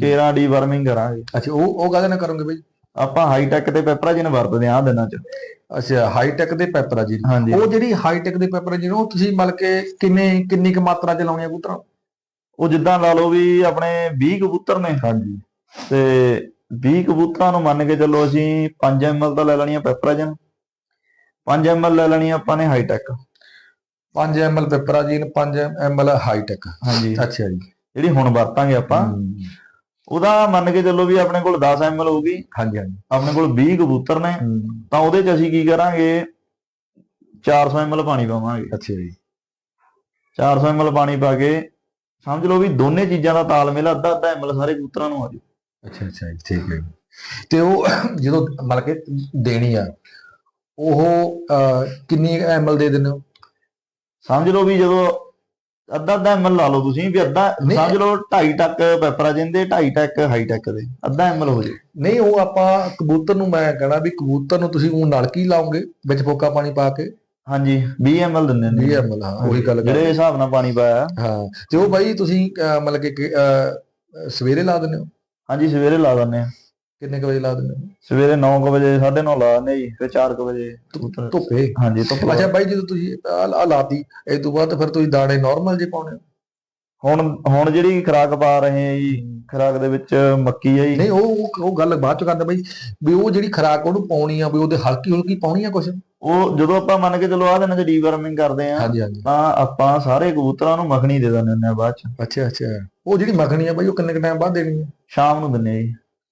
ਕੇਰਾਂ ਡੀਵਰਮਿੰਗ ਕਰਾਂਗੇ। ਅੱਛਾ ਉਹ ਉਹ ਕਾਹਦੇ ਨਾਲ ਕਰੋਗੇ ਬਾਈ? ਆਪਾਂ ਹਾਈ ਟੈਕ ਤੇ ਪੈਪਰਾਜਿਨ ਵਰਤਦੇ ਆਂ ਦਿਨਾਂ ਚ। ਅੱਛਾ ਹਾਈ ਟੈਕ ਦੇ ਪੈਪਰ ਆ ਜੀ। ਹਾਂਜੀ। ਉਹ ਜਿਹੜੀ ਹਾਈ ਟੈਕ ਦੇ ਪੈਪਰ ਆ ਜੀ ਉਹ ਤੁਸੀਂ ਮਤਲਬ ਕਿ ਕਿੰਨੇ ਕਿੰਨੀ ਕੁ ਮਾਤਰਾ ਚ ਲਾਉਣੇ ਆ ਕਬੂਤਰਾਂ? ਉਹ ਜਿੱਦਾਂ ਲਾ ਲਓ ਵੀ ਆਪਣੇ 20 ਕਬੂਤਰ ਨੇ। ਹਾਂਜੀ। ਤੇ 20 ਕਬੂਤਰਾਂ ਨੂੰ ਮੰਨ ਕੇ ਚੱਲੋ ਅਸੀਂ 5 ml ਦਾ ਲੈ ਲੈਣੀ ਆ ਪੈਪਰਾਜਨ 5 ml ਲੈ ਲੈਣੀ ਆਪਾਂ ਨੇ high tech 5 ml piperazine 5 ml high tech ਹਾਂਜੀ। ਅੱਛਾ ਜੀ। ਜਿਹੜੀ ਹੁਣ ਵਰਤਾਂਗੇ ਆਪਾਂ। ਉਹਦਾ ਮੰਨ ਕੇ ਚੱਲੋ ਵੀ ਆਪਣੇ ਕੋਲ 10 ml ਹੋਊਗੀ। ਹਾਂਜੀ ਹਾਂਜੀ। ਆਪਣੇ ਕੋਲ 20 ਕਬੂਤਰ ਨੇ। ਤਾਂ ਉਹਦੇ ਚ ਅਸੀਂ ਕੀ ਕਰਾਂਗੇ? 400 ml ਪਾਣੀ ਪਾਵਾਂਗੇ। ਅੱਛਾ ਜੀ। 400 ml ਪਾਣੀ ਪਾ ਕੇ ਸਮਝ ਲਓ ਵੀ ਦੋਨੇ ਚੀਜ਼ਾਂ ਦਾ ਤਾਲਮੇਲ ਅੱਧਾ ਅੱਧਾ ml ਸਾਰੇ ਕਬੂਤਰਾਂ ਨੂੰ ਆ ਜਾਊ। ਅੱਛਾ ਅੱਛਾ ਜੀ ਠੀਕ ਹੈ ਜੀ। ਤੇ ਉਹ ਜਦੋਂ ਮਤਲਬ ਕਿ ਦੇਣੀ ਆ ਉਹ ਕਿੰਨੀ ml ਦੇ ਦਿੰਦੇ ਹੋ? ਸਮਝ ਲਓ ਵੀ ਜਦੋਂ ਅੱਧਾ ਅੱਧਾ ml ਲਾ ਲਓ ਤੁਸੀਂ ਵੀ ਅੱਧਾ। ਸਮਝ ਲਓ 2.5 ਟੱਕ ਪੈਪਰਾਜਨ ਦੇ 2.5 ਟੱਕ ਹਾਈ ਟੈਕ ਦੇ ਅੱਧਾ ml ਹੋ ਜੇ। ਨਹੀਂ ਉਹ ਆਪਾਂ ਕਬੂਤਰ ਨੂੰ ਮੈਂ ਕਹਿਣਾ ਵੀ ਕਬੂਤਰ ਨੂੰ ਤੁਸੀਂ ਉਹ ਨਲਕੀ ਲਾਓਗੇ ਵਿੱਚ ਫੋਕਾ ਪਾਣੀ ਪਾ ਕੇ? ਹਾਂਜੀ 20 ml ਦਿੰਦੇ ਨੇ। 20 ml ਹਾਂ ਉਹੀ ਗੱਲ ਜਿਹੜੇ ਹਿਸਾਬ ਨਾਲ ਪਾਣੀ ਪਾਇਆ। ਹਾਂ ਤੇ ਉਹ ਬਾਈ ਤੁਸੀਂ ਮਤਲਬ ਕਿ ਸਵੇਰੇ ਲਾ ਦਿੰਦੇ ਹੋ? ਹਾਂਜੀ ਸਵੇਰੇ ਲਾ ਦਿੰਦੇ ਆ। ਕਿੰਨੇ ਕੁ ਵਜੇ ਲਾ ਦਿੰਦੇ ਹੋ ਸਵੇਰੇ 9 ਵਜੇ 9:30 ਲਾ ਦਿੰਦੇ ਜੀ ਫਿਰ 4 ਵਜੇ। ਕਬੂਤਰ ਧੁੱਪੇ? ਹਾਂਜੀ ਧੁੱਪ ਲਾ- ਅੱਛਾ ਬਾਈ ਜਦੋਂ ਤੁਸੀਂ ਆ ਲਾਤੀ ਇਹ ਤੋਂ ਬਾਅਦ ਫਿਰ ਤੁਸੀਂ ਦਾਣੇ ਨਾਰਮਲ ਜੇ ਪਾਉਣੇ ਹੋ? ਹੁਣ ਹੁਣ ਜਿਹੜੀ ਖਰਾਕ ਪਾ ਰਹੇ ਆ ਜੀ ਖਰਾਕ ਦੇ ਵਿੱਚ ਮੱਕੀ ਹੈ ਜੀ। ਨਹੀਂ ਉਹ ਉਹ- ਉਹ ਗੱਲ ਬਾਅਦ ਚ ਕਰਦਾ ਬਾਈ ਵੀ ਉਹ ਜਿਹੜੀ ਖਰਾਕ ਉਹਨੂੰ ਪਾਉਣੀ ਆ ਵੀ ਉਹਦੇ ਹਲਕੀ ਹਲਕੀ ਪਾਉਣੀ ਆ ਕੁਛ? ਉਹ ਜਦੋਂ ਆਪਾਂ ਮੰਨ ਕੇ ਚਲੋ ਆ ਦਿਨਾਂ ਚ ਡੀਵਰਮਿੰਗ ਕਰਦੇ ਆ ਹਾਂਜੀ ਹਾਂਜੀ। ਤਾਂ ਆਪਾਂ ਸਾਰੇ ਕਬੂਤਰਾਂ ਨੂੰ ਮੱਖਣੀ ਦੇ ਦਿੰਦੇ ਹੁੰਦੇ ਆ ਬਾਅਦ ਚ। ਅੱਛਾ ਅੱਛਾ। ਉਹ ਜਿਹੜੀ ਮੱਖਣੀ ਆ ਬਾਈ ਉਹ ਕਿੰਨੇ ਕ ਟਾਈਮ ਬਾਅਦ ਦੇਣੀ ਆ? ਸ਼ਾਮ ਨੂੰ ਦਿੰਦੇ ਆ ਜੀ।